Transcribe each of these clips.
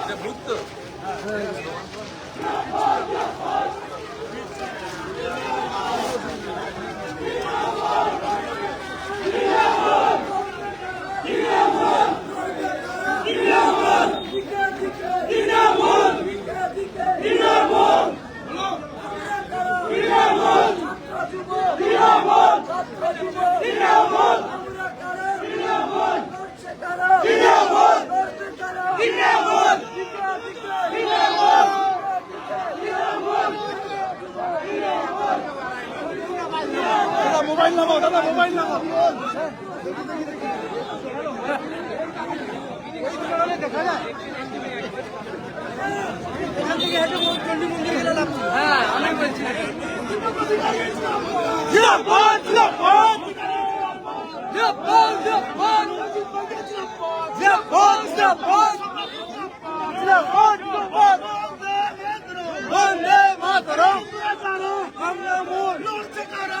এটা ভূত তো দেখা যায় এখান থেকে হেঁটে চণ্ডী মন্দির গেলে লাভ হ্যাঁ অনেক বলছি আমরা মূল লড়তে কারা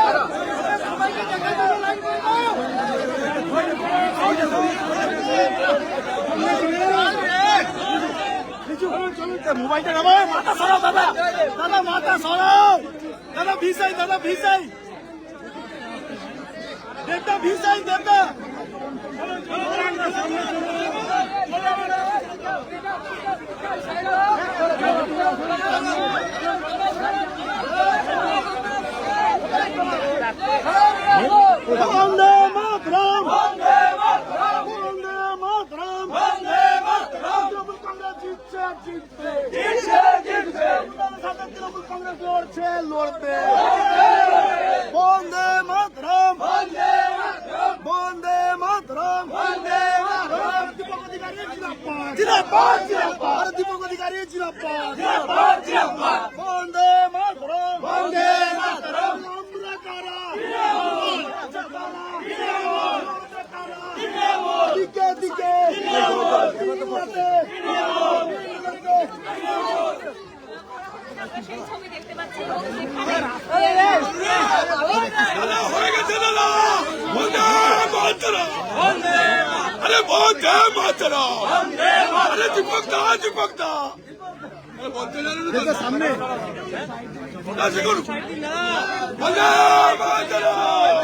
মোবাইলটা নামাও। মাথা সরাও, দাদা। দাদা, মাথা সরাও। দাদা, ভিসাই দাদা, ভিসাই। দেবদা ভিসাই, দেবদা বন্দে মাতরম বন্দে মাতরম বন্দে মাতরম বন্দে মাতরম তৃণমূল কংগ্রেস জিতছে জিতবে জিতবে সাথে তৃণমূল কংগ্রেস লড়ছে লড়বে বন্দে মাতরম বন্দে মাতরম বন্দে মাতরম বন্দে মাতরম দীপক অধিকারী জিন্দাবাদ। জিন্দাবাদ জিন্দাবাদ। দীপক অধিকারী বন্দে মাতরম বন্দে মাতরম আমরা কারা দিকে দিকে সেই ছবি দেখতে পাচ্ছি সেখানে হয়ে গেছে দাদা বন্দে মাতরম আরে বন্দে মাতরম। আরে দীপক দা দীপক দা বলতে জানেন না সামনে। আছে করুন। বন্দে মাতরম।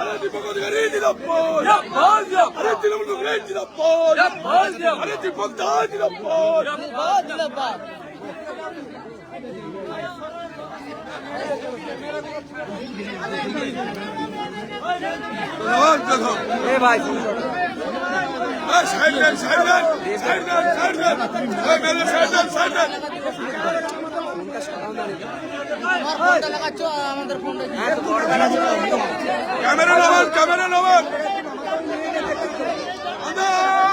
আরে দীপক অধিকারী জিন্দাবাদ আরে তৃণমূল কংগ্রেস জিন্দাবাদ আরে দীপক দা জিন্দাবাদ দেখো এ ভাই সাইড দেন সাইড দেন সাইড দেন সাইড দেন ক্যামেরা নামান ক্যামেরা বন্দে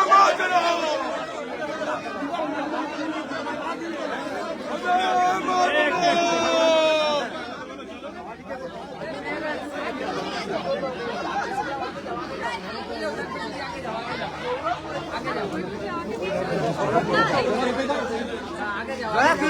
মাতরম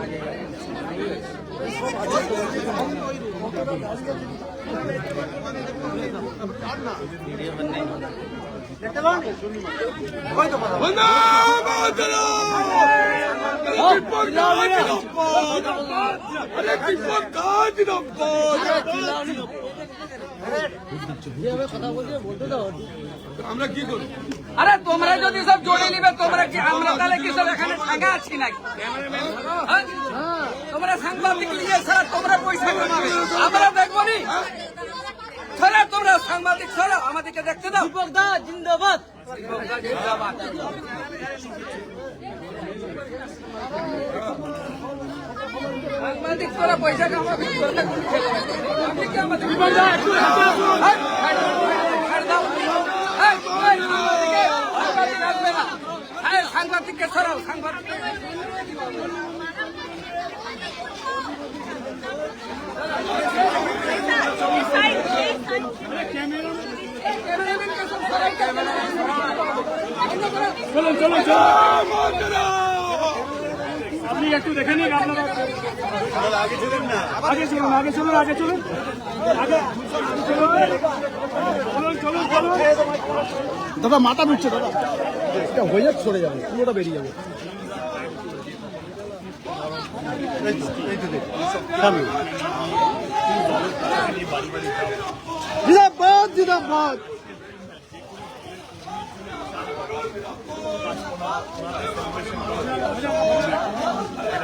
আরে আরে তোমরা যদি সব জড়ে নিবে তোমরা কি আমরা তাহলে কি সব এখানে ঠাঙ্গা আছি নাকি? হ্যাঁ? তোমরা সাংবাদিক নিয়ে স্যার তোমরা পয়সা কামাবে। আমরা দেখব নি। সরা তোমরা সাংবাদিক সরা। আমাদেরকে দেখতে দাও। দীপক দা জিন্দাবাদ। জিন্দাবাদ। সাংবাদিক তোরা পয়সা কামাবি তোরা সাংবাদিককে সরাও সাংবাদিক চলুন চলুন চলুন আপনি একটু দেখে নিন আপনারা। আগে চলুন আগে চলুন আগে চলুন আগে চলুন। চলুন চলুন দাদা মাথা মিটছে দাদা। এটা হয়ে যাচ্ছে চলে যাবে পুরোটা বেরিয়ে যাবে। জিন্দাবাদ জিন্দাবাদ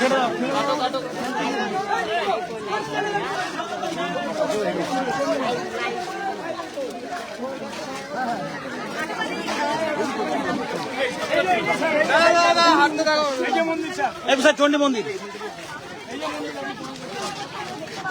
ছেড়ে মন্দির এই যে মন্দির।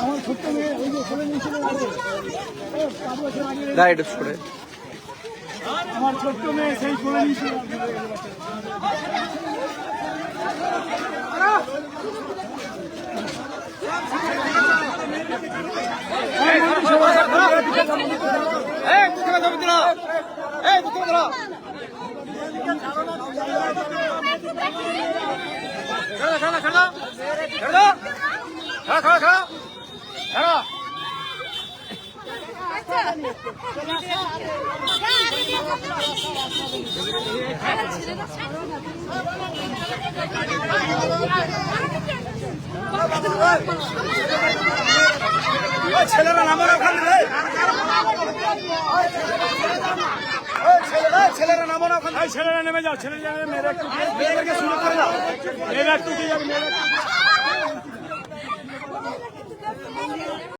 আমার ছোট্ট মেয়ে ওই যে ফোনে নিয়েছিল রাইড করে আমার ছোট্ট মেয়ে সেই এই মুখ্যমন্ত্রী এই খেলা খেলা খেলা খেলা খেলা খেলা খেলা খেলা ছেলেরা নামার ওখানে ছেলেরা ছেলেরা না ওখানে। ছেলেরা নেমে যাও ছেলেরা মেয়েরা একটু মেয়েদেরকে শুরু করে দাও। মেয়েরা একটু দিয়ে যাবে মেয়েরা